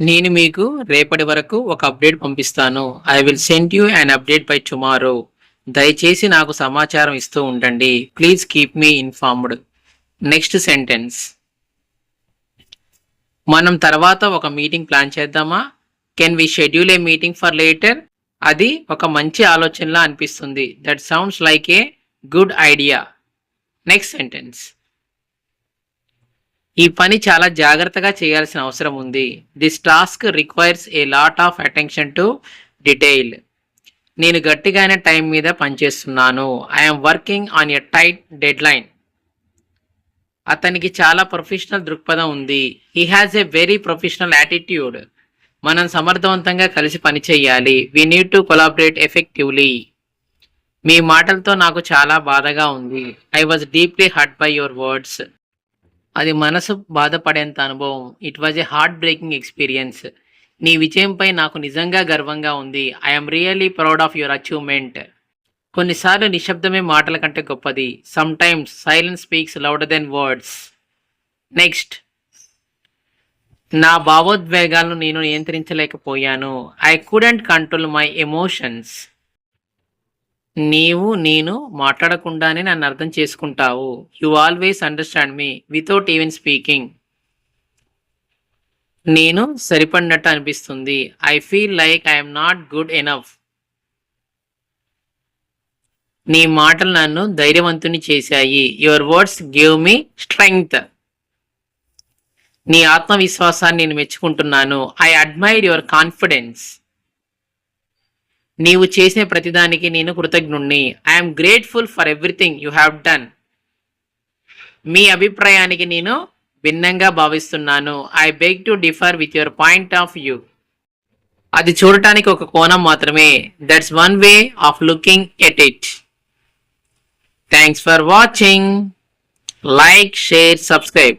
నేను మీకు రేపటి వరకు ఒక అప్డేట్ పంపిస్తాను. I will send you an update by tomorrow దయచేసి నాకు సమాచారం ఇస్తూ ఉండండి. Please keep me informed next sentence మనం తర్వాత ఒక మీటింగ్ ప్లాన్ చేద్దామా? Can we schedule a meeting for later అది ఒక మంచి ఆలోచనలా అనిపిస్తుంది. That sounds like a good idea next sentence ఈ పని చాలా జాగ్రత్తగా చేయాల్సిన అవసరం ఉంది. This task requires a lot of attention to detail నేను గట్టిగానే టైం మీద పనిచేస్తున్నాను. I'm working on a tight deadline అతనికి చాలా ప్రొఫెషనల్ దృక్పథం ఉంది. He has a very professional attitude మనం సమర్థవంతంగా కలిసి పనిచేయాలి we need to collaborate effectively మీ మాటలతో నాకు చాలా బాధగా ఉంది. I was deeply hurt by your words అది మనసు బాధపడేంత అనుభవం. It was a heartbreaking experience నీ విజయంపై నాకు నిజంగా గర్వంగా ఉంది. I'm really proud of your achievement కొన్నిసార్లు నిశ్శబ్దమే మాటల కంటే గొప్పది. Sometimes silence speaks louder than words next నా భావోద్వేగాలను నేను నియంత్రించలేకపోయాను. I couldn't control my emotions నీవు నేను మాట్లాడకుండానే నన్ను అర్థం చేసుకుంటావు. You always understand me without even speaking నేను సరిపడినట్టు అనిపిస్తుంది. I feel like I'm not good enough నీ మాటలు నన్ను ధైర్యవంతుని చేశాయి. Your words give me strength నీ ఆత్మవిశ్వాసాన్ని నేను మెచ్చుకుంటున్నాను. ఐ అడ్మైర్ యువర్ కాన్ఫిడెన్స్ నీవు చేసిన ప్రతిదానికి నేను కృతజ్ఞుణ్ణి. I'm grateful for everything you have done మీ అభిప్రాయానికి నేను భిన్నంగా భావిస్తున్నాను. I beg to differ with your point of view అది చూడటానికి ఒక కోణం మాత్రమే. That's one way of looking at it thanks for watching like share subscribe